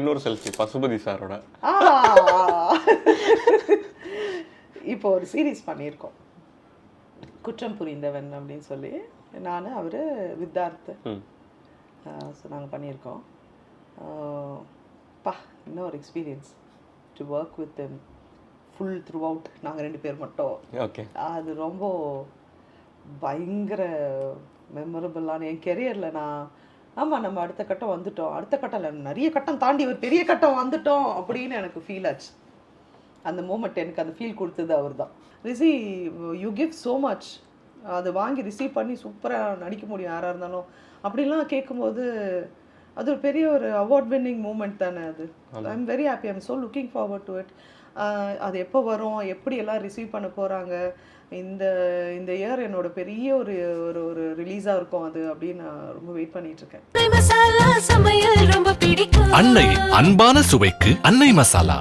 இன்னொரு செல்ஃபி பசுபதி சாரோட. இப்போ ஒரு சீரீஸ் பண்ணியிருக்கோம். குற்றம் புரிந்தவன் அப்படின்னு சொல்லி. நான் அவர் வித்தார்த். ம். ஸோ நாங்கள் பண்ணியிருக்கோம். பா இன்னும் ஒரு experience to work with full throughout நாங்கள் ரெண்டு பேர் மட்டும். ஓகே. அது ரொம்ப பயங்கர மெமரபிளான என் கெரியரில் நான் ஆமாம் நம்ம அடுத்த கட்டம் வந்துட்டோம். அடுத்த கட்டம் இல்லை நிறைய கட்டம் தாண்டி ஒரு பெரிய கட்டம் வந்துட்டோம் அப்படின்னு எனக்கு ஃபீல் ஆச்சு. அந்த மூமெண்ட் எனக்கு அந்த ஃபீல் கொடுத்தது அவர் தான் ரிசி யூ கிவ் ஸோ மச் அதை வாங்கி ரிசீவ் பண்ணி சூப்பராக நடிக்க முடியும் யாராக இருந்தாலும். அப்படிலாம் கேட்கும்போது அது ஒரு பெரிய ஒரு அவார்ட் வின்னிங் மூமெண்ட் தானே அது. I am very happy I'm so looking forward to it அது எப்போ வரும்? எப்படி எல்லாம் ரிசீவ் பண்ண போகிறாங்க இந்த இந்த இயர் என்னோட பெரிய ஒரு ஒரு ஒரு ரிலீஸாக இருக்கும் அது அப்படின்னு நான் ரொம்ப வெயிட் பண்ணிட்டு இருக்கேன். அன்னை அன்பான சுவைக்கு அன்னை மசாலா.